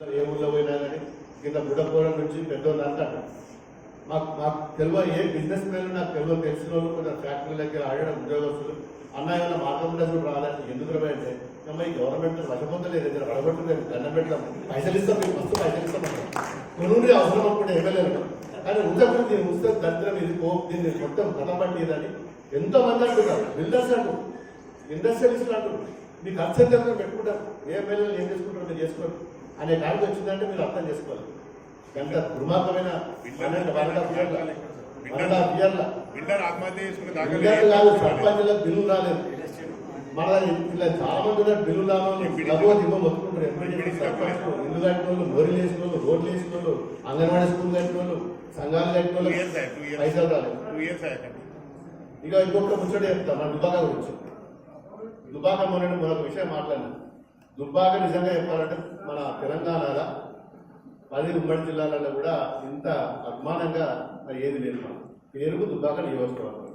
ఏ ఊళ్ళో పోయినా కానీ కింద బుడపోవడం నుంచి పెద్దోళ్ళు అంటారు మాకు మాకు తెలియ ఏ బిజినెస్ మ్యాన్ నాకు తెలివ తెలిసిన వాళ్ళు కొంచెం ఫ్యాక్టరీ దగ్గర ఆడడం ఉద్యోగస్తులు. అన్న ఏమైనా మార్గదర్శనం రావాలంటే ఎందుకు రమే అంటే అమ్మ ఈ గవర్నమెంట్ వశపొందలేదు ఇద్దరు వడగొట్టలేదు దండం పెట్టడం పైసలు ఇస్తాం మీకు వస్తూ పైసలు ఇస్తాం కొనుండి అవసరం అనుకుంటే ఎమ్మెల్యేలు కానీ ఉద్యోగం దీన్ని ఉస్తే దరిద్రం ఇది కోప్ దీన్ని మొత్తం కథపట్టి ఇదని ఎంతో మంది అంటున్నారు బిల్డర్స్ అంటారు ఇండస్ట్రియలిస్టులు అంటారు మీకు ఖర్చు ఎంత పెట్టుకుంటారు. ఏ ఎమ్మెల్యేలు ఏం చేసుకుంటారు మీరు చేసుకోండి. అనే కాడికి వచ్చిందంటే మీరు అర్థం చేసుకోవాలి. ఎంత దుర్మార్గమైన పన్నెండు ఇయర్ల ఇయర్ల కాదు సర్పంచులకు బిల్లు రాలేదు. మన ఇలా చాలా మంది బిల్లు రావాలి లఘువ దిమ్మ మొత్తుకుంటారు. ఎంపీ సర్పంచ్ ఇల్లు కట్టిన వాళ్ళు వేసిన వాళ్ళు రోడ్లు వేసిన వాళ్ళు అంగన్వాడీ స్కూల్ కట్టిన వాళ్ళు సంఘాలు కట్టిన వాళ్ళు పైసలు రాలేదు. ఇక ఇంకొక ముచ్చట చెప్తా మన దుబాక గురించి. దుబాక మొన్న మరొక విషయం మాట్లాడినా. దుబ్బాక నిజంగా చెప్పాలంటే మన తెలంగాణలో పది ఉమ్మడి జిల్లాలలో కూడా ఇంత అభిమానంగా ఏది లేదు. మనం పేరుకు దుబ్బాక నియోజకవర్గం.